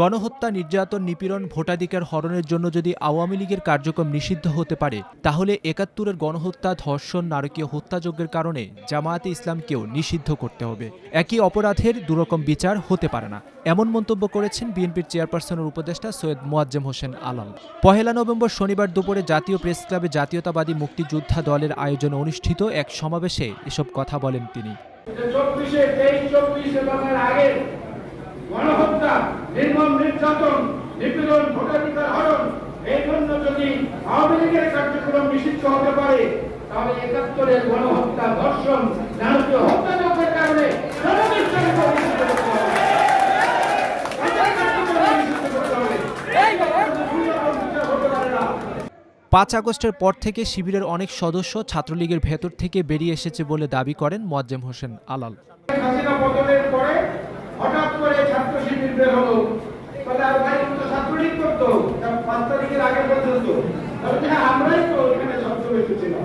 গণহত্যা নির্যাতন নিপীড়ন ভোটাধিকার হরণের জন্য যদি আওয়ামী লীগের কার্যক্রম নিষিদ্ধ হতে পারে, তাহলে একাত্তরের গণহত্যা, ধর্ষণ, নারকীয় হত্যাযজ্ঞের কারণে জামায়াতে ইসলামকেও নিষিদ্ধ করতে হবে। একই অপরাধের দুরকম বিচার হতে পারে না। এমন মন্তব্য করেছেন বিএনপির চেয়ারপারসনের উপদেষ্টা সৈয়দ মোয়াজ্জেম হোসেন আলম। পহেলা নভেম্বর শনিবার দুপুরে জাতীয় প্রেস ক্লাবে জাতীয়তাবাদী মুক্তিযোদ্ধা দলের আয়োজনে অনুষ্ঠিত এক সমাবেশে এসব কথা বলেন তিনি। চব্বিশে তেইশ আগে গণহত্যা নির্মম নির্যাতন নিপীড়ন ভোটাধিকার হরণ এই জন্য যদি আওয়ামী লীগের কার্যক্রম নিষিদ্ধ হতে পারে তাহলে একাত্তরের গণহত্যা ধর্ষণ নারকীয় হত্যাযজ্ঞের কারণে পাঁচ আগস্টের পর থেকে শিবিরের অনেক সদস্য ছাত্রলীগের ভেতর থেকে বেরিয়ে এসেছে বলে দাবি করেন মোয়াজ্জেম হোসেন আলাল। হাসিনা পতনের পরে হঠাৎ করে ছাত্র শিবির বের হলো। তাহলে আর ভাই তো ছাত্রলীগ করতো। পাঁচ তারিখের আগে পর্যন্ত হ্যাঁ, আমরাই তো এখানে সবচেয়ে ছিলাম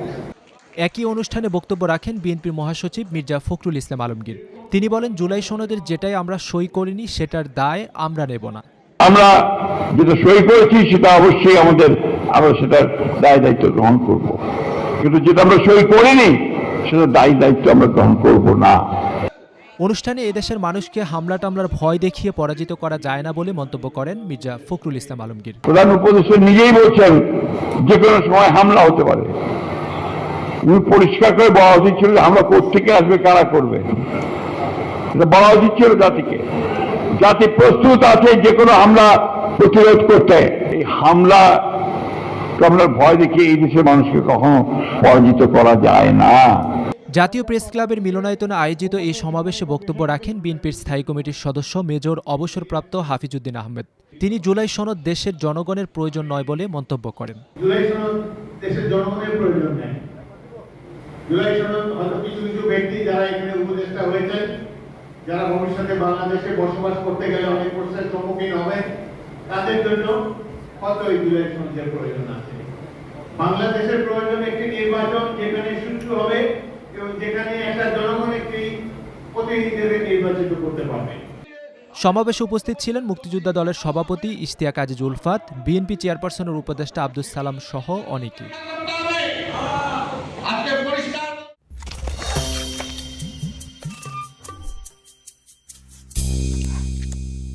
একই অনুষ্ঠানে বক্তব্য রাখেন বিএনপির মহাসচিব মির্জা ফখরুল ইসলাম আলমগীর। তিনি বলেন জুলাই সনদের যেটাই আমরা সই করিনি সেটার দায় আমরা নেব না। আমরা যেটা সই করেছি সেটা অবশ্যই আমাদের আমরা সেটার দায় দায়িত্ব গ্রহণ করব। কিন্তু যেটা আমরা সই করিনি সেটা দায় দায়িত্ব আমরা গ্রহণ করব না। অনুষ্ঠানে এদেশের মানুষকে হামলা টামলার ভয় দেখিয়ে পরাজিত করা যায় না বলে মন্তব্য করেন মির্জা ফখরুল ইসলাম আলমগীর। প্রধান উপদেষ্টা নিজেই বলছেন যে কোনো সময় হামলা হতে পারে। পরিষ্কার করে বলা উচিত ছিল হামলা থেকে আসবে, কারা করবে। বলা উচিত ছিল জাতিকে। জাতি প্রস্তুত আছে যে কোনো হামলা প্রতিরোধ করতে। এই হামলা হামলার ভয় দেখিয়ে এই দেশের মানুষকে কখনো পরাজিত করা যায় না। জাতীয় প্রেস ক্লাবের মিলনায়তনে আয়োজিত এই সমাবেশে বক্তব্য রাখেন বিএনপির স্থায়ী কমিটির সদস্য মেজর অবসরপ্রাপ্ত হাফিজউদ্দিন আহমেদ। তিনি জুলাই সনদ দেশের জনগণের প্রয়োজন নয় বলে মন্তব্য করেন। যারা ভবিষ্যতে বাংলাদেশে বসবাস করতে গেলে অনেক প্রশ্নের সম্মুখীন হবে তাদের জন্য এই জুলাই প্রয়োজন আছে। বাংলাদেশের প্রয়োজন একটি নির্বাচন যেখানে সুষ্ঠু হবে সমাবেশে উপস্থিত ছিলেন মুক্তিযোদ্ধা দলের সভাপতি ইশতিয়াক আজিজ উলফাত বিএনপি চেয়ারপারসনের উপদেষ্টা আব্দুল সালাম সহ অনেকে।